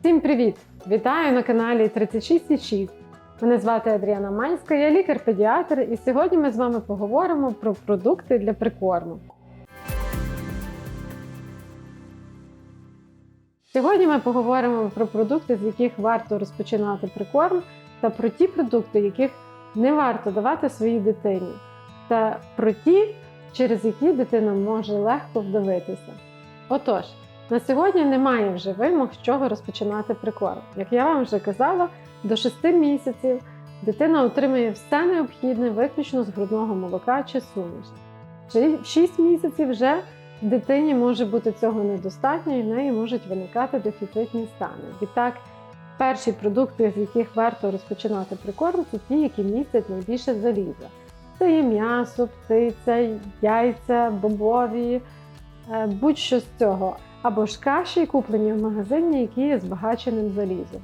Всім привіт! Вітаю на каналі 36,6. Мене звати Адріана Манська, я лікар-педіатр, і сьогодні ми з вами поговоримо про продукти для прикорму. Сьогодні ми поговоримо про продукти, з яких варто розпочинати прикорм, та про ті продукти, яких не варто давати своїй дитині, та про ті, через які дитина може легко вдавитися. Отож, на сьогодні немає вже вимог, з чого розпочинати прикорм. Як я вам вже казала, до 6 місяців дитина отримує все необхідне виключно з грудного молока чи суміші. В 6 місяців вже дитині може бути цього недостатньо і в неї можуть виникати дефіцитні стани. Відтак, перші продукти, з яких варто розпочинати прикорм, це ті, які містять найбільше заліза. Це є м'ясо, птиця, яйця, бобові, е, будь-що з цього. Або ж каші, куплені в магазині, які є збагаченим залізом.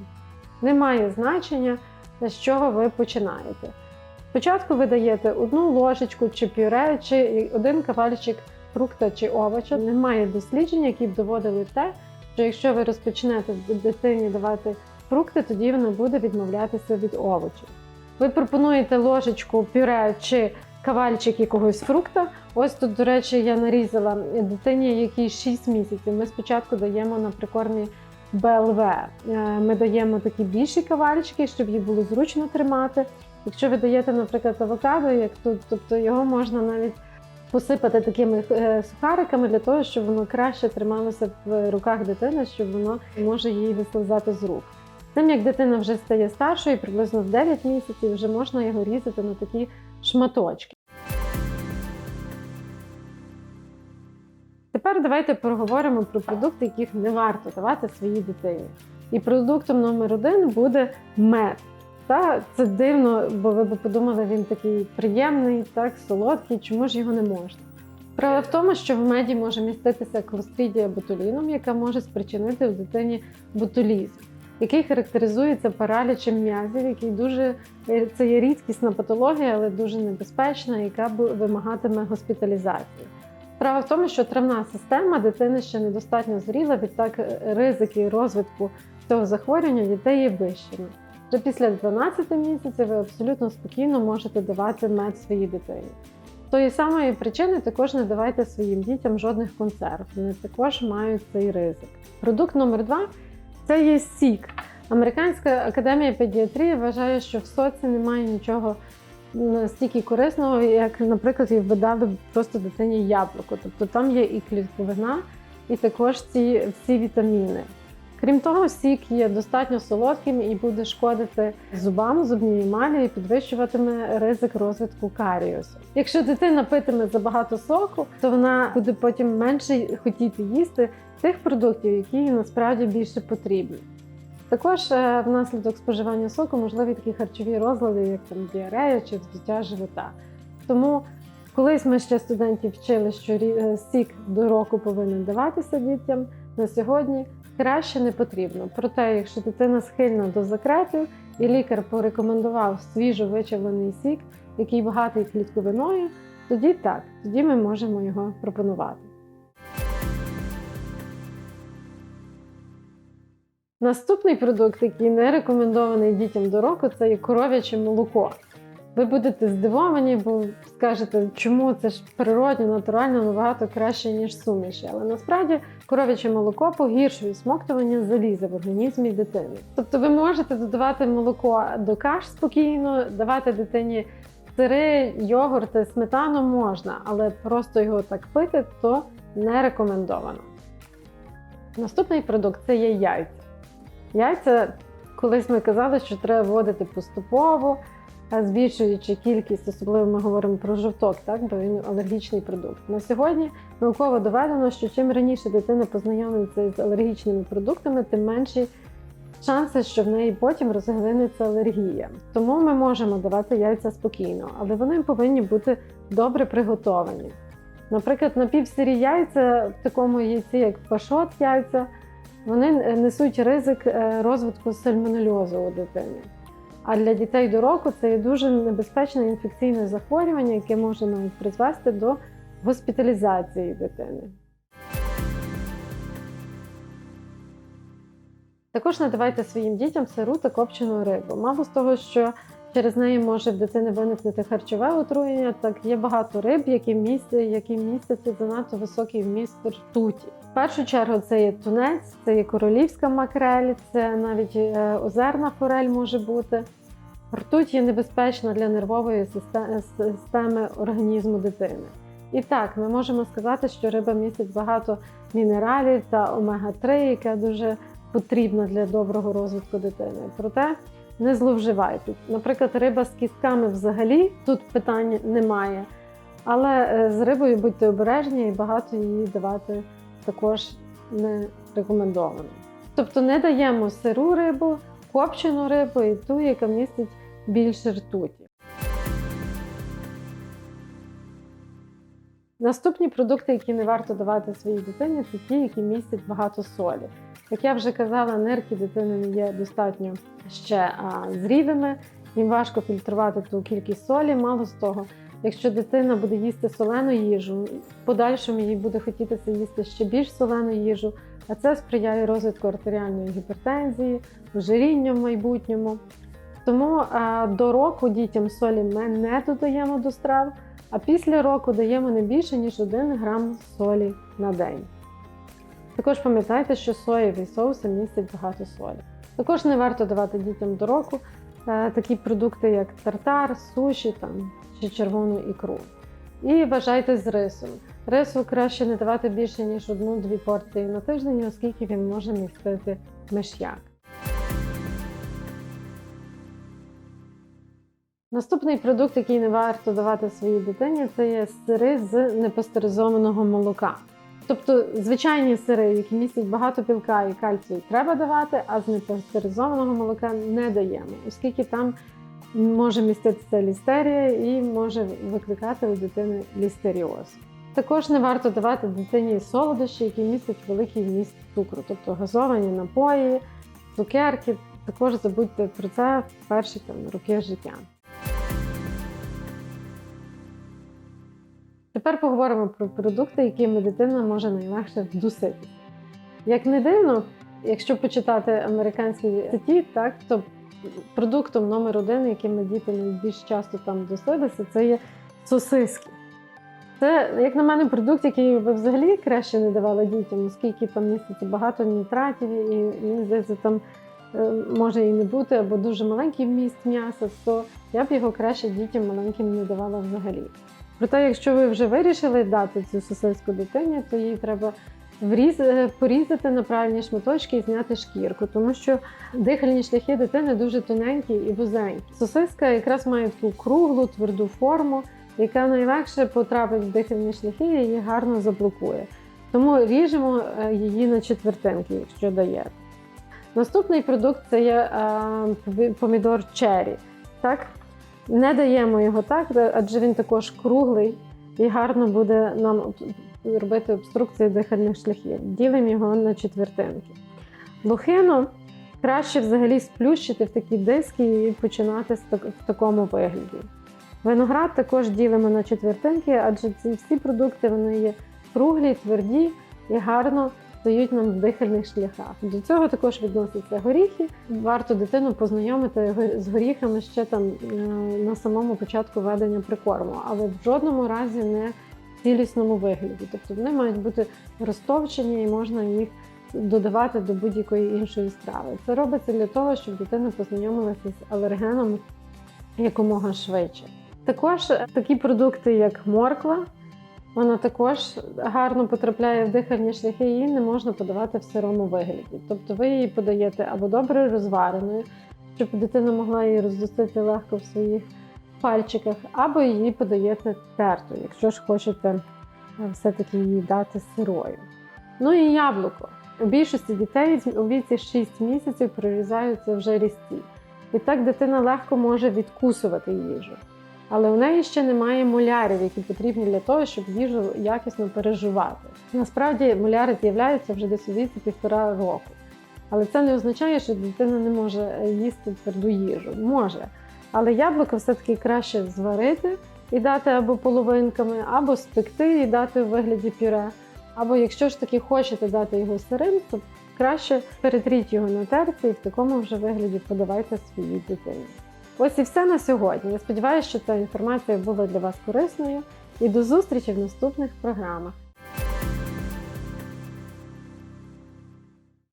Немає значення, з чого ви починаєте. Спочатку ви даєте одну ложечку чи пюре, чи один кавальчик фрукта чи овоча. Немає досліджень, які б доводили те, що якщо ви розпочнете дитині давати фрукти, тоді вона буде відмовлятися від овочів. Ви пропонуєте ложечку пюре чи кавальчик якогось фрукта. Ось тут, до речі, я нарізала дитині, якій 6 місяців. Ми спочатку даємо на прикормі БЛВ. Е, Ми даємо такі більші кавальчики, щоб їй було зручно тримати. Якщо ви даєте, наприклад, авокадо, як тут, тобто його можна навіть посипати такими е, сухариками для того, щоб воно краще трималося в руках дитини, щоб воно може їй вислизати з рук. Тим як дитина вже стає старшою, приблизно в 9 місяців, вже можна його різати на такі шматочки. Тепер давайте поговоримо про продукти, яких не варто давати своїй дитині. І продуктом номер один буде мед. Та це дивно, бо ви б подумали, він такий приємний, так солодкий, чому ж його не можна? Справа в тому, що в меді може міститися клострідія ботуліном, яка може спричинити в дитині ботулізм, який характеризується паралічем м'язів, який дуже е, це є рідкісна патологія, але дуже небезпечна, яка б- вимагатиме госпіталізації. Справа в тому, що травна система дитини ще недостатньо зріла, відтак е, ризики розвитку цього захворювання дітей є вищими. Вже після 12 місяців ви абсолютно спокійно можете давати мед своїй дитині. З тої самої причини також не давайте своїм дітям жодних консерв. Вони також мають цей ризик. Продукт номер два це є сік. Американська академія педіатрії вважає, що в соці немає нічого настільки корисного, як, наприклад, і ви дали просто дитині яблуко. Тобто там є і клітковина, і також ці всі вітаміни. Крім того, сік є достатньо солодким і буде шкодити зубам, зубній емалі і підвищуватиме ризик розвитку каріусу. Якщо дитина питиме забагато соку, то вона буде потім менше хотіти їсти тих продуктів, які їй насправді більше потрібні. Також е, внаслідок споживання соку можливі такі харчові розлади, як там діарея чи вздуття живота. Тому колись ми ще студентів вчили, що е, сік до року повинен даватися дітям. На сьогодні краще не потрібно. Проте, якщо дитина схильна до закретів і лікар порекомендував свіжо вичавлений сік, який багатий клітковиною, тоді так, тоді ми можемо його пропонувати. Наступний продукт, який не рекомендований дітям до року, це є коров'яче молоко. Ви будете здивовані, бо скажете, чому це ж природньо, натурально набагато краще, ніж суміші. Але насправді коров'яче молоко погіршує смоктування заліза в організмі дитини. Тобто ви можете додавати молоко до каш спокійно, давати дитині сири, йогурти, сметану можна, але просто його так пити то не рекомендовано. Наступний продукт це є яйця. Яйця, колись ми казали, що треба вводити поступово, збільшуючи кількість, особливо ми говоримо про жовток, так, бо він алергічний продукт. На сьогодні науково доведено, що чим раніше дитина познайомиться з алергічними продуктами, тим менші шанси, що в неї потім розвинеться алергія. Тому ми можемо давати яйця спокійно, але вони повинні бути добре приготовані. Наприклад, напівсирі яйця в такому яйці, як пашот яйця, вони несуть ризик е, розвитку сальмонельозу у дитини. А для дітей до року це є дуже небезпечне інфекційне захворювання, яке може навіть призвести до госпіталізації дитини. Також не давайте своїм дітям сиру та копчену рибу. Мало з того, що через неї може в дитини виникнути харчове отруєння, так є багато риб, які містять, які містять занадто високий вміст ртуті. В першу чергу це є тунець, це є королівська макрель, це навіть е, озерна форель може бути. Ртуть є небезпечна для нервової системи організму дитини. І так, ми можемо сказати, що риба містить багато мінералів та омега-3, яке дуже потрібно для доброго розвитку дитини. Проте не зловживайте. Наприклад, риба з кістками взагалі тут питань немає. Але е, з рибою будьте обережні і багато її давати також не рекомендовано. Тобто не даємо сиру рибу, копчену рибу і ту, яка містить більше ртуті. Наступні продукти, які не варто давати своїй дитині, це ті, які містять багато солі. Як я вже казала, нирки дитини не є достатньо ще зрілими, їм важко фільтрувати ту кількість солі. Мало з того, якщо дитина буде їсти солену їжу, в подальшому їй буде хотітися їсти ще більш солену їжу, а це сприяє розвитку артеріальної гіпертензії, ожирінню в майбутньому. Тому до року дітям солі ми не додаємо до страв, а після року даємо не більше, ніж 1 грам солі на день. Також пам'ятайте, що соєві соуси містять багато солі. Також не варто давати дітям до року е, такі продукти, як тартар, суші там, чи червону ікру. І вважайте з рисом. Рису краще не давати більше, ніж одну-дві порції на тиждень, оскільки він може містити миш'як. Наступний продукт, який не варто давати своїй дитині, це є сири з непастеризованого молока. Тобто звичайні сири, які містять багато білка і кальцію, треба давати, а з непастеризованого молока не даємо, оскільки там може міститися лістерія і може викликати у дитини лістеріоз. Також не варто давати дитині солодощі, які містять великий вміст цукру, тобто газовані напої, цукерки. Також забудьте про це в перші там, роки життя. Тепер поговоримо про продукти, якими дитина може найлегше вдусити. Як не дивно, якщо почитати американські статті, так то продуктом номер один, яким діти найбільш часто там досилися, це є сосиски. Це, як на мене, продукт, який ви взагалі краще не давали дітям, оскільки там міститься багато нітратів, і мені здається, там е, може і не бути, або дуже маленький вміст м'яса, то я б його краще дітям маленьким не давала взагалі. Проте, якщо ви вже вирішили дати цю сосиску дитині, то їй треба вріз... е, порізати на правильні шматочки і зняти шкірку, тому що дихальні шляхи дитини дуже тоненькі і вузенькі. Сосиска якраз має таку круглу, тверду форму, яка найлегше потрапить в дихальні шляхи і її гарно заблокує. Тому ріжемо е, її на четвертинки, якщо даєте. Наступний продукт це є е, помідор черрі. Так? Не даємо його так, адже він також круглий і гарно буде нам робити обструкції дихальних шляхів. Ділимо його на четвертинки. Лохину краще взагалі сплющити в такі диски і починати в такому вигляді. Виноград також ділимо на четвертинки, адже ці всі продукти вони є круглі, тверді і гарно стають нам в дихальних шляхах. До цього також відносяться горіхи. Варто дитину познайомити з горіхами ще там е, на самому початку ведення прикорму, але в жодному разі не в цілісному вигляді. Тобто вони мають бути розтовчені і можна їх додавати до будь-якої іншої страви. Це робиться для того, щоб дитина познайомилася з алергеном якомога швидше. Також такі продукти, як морква, вона також гарно потрапляє в дихальні шляхи, її не можна подавати в сирому вигляді. Тобто ви її подаєте або добре розвареною, щоб дитина могла її роздусити легко в своїх пальчиках, або її подаєте тертою, якщо ж хочете е, все-таки її дати сирою. Ну і яблуко. У більшості дітей у віці 6 місяців прорізаються вже різці. І так дитина легко може відкусувати їжу. Але у неї ще немає молярів, які потрібні для того, щоб їжу якісно переживати. Насправді моляри з'являються вже десь у віці півтора року. Але це не означає, що дитина не може їсти тверду їжу. Може. Але яблуко все-таки краще зварити і дати або половинками, або спекти і дати у вигляді пюре. Або якщо ж таки хочете дати його сирим, то краще перетріть його на терці і в такому вже вигляді подавайте своїй дитині. Ось і все на сьогодні. Я сподіваюся, що ця інформація була для вас корисною. І до зустрічі в наступних програмах.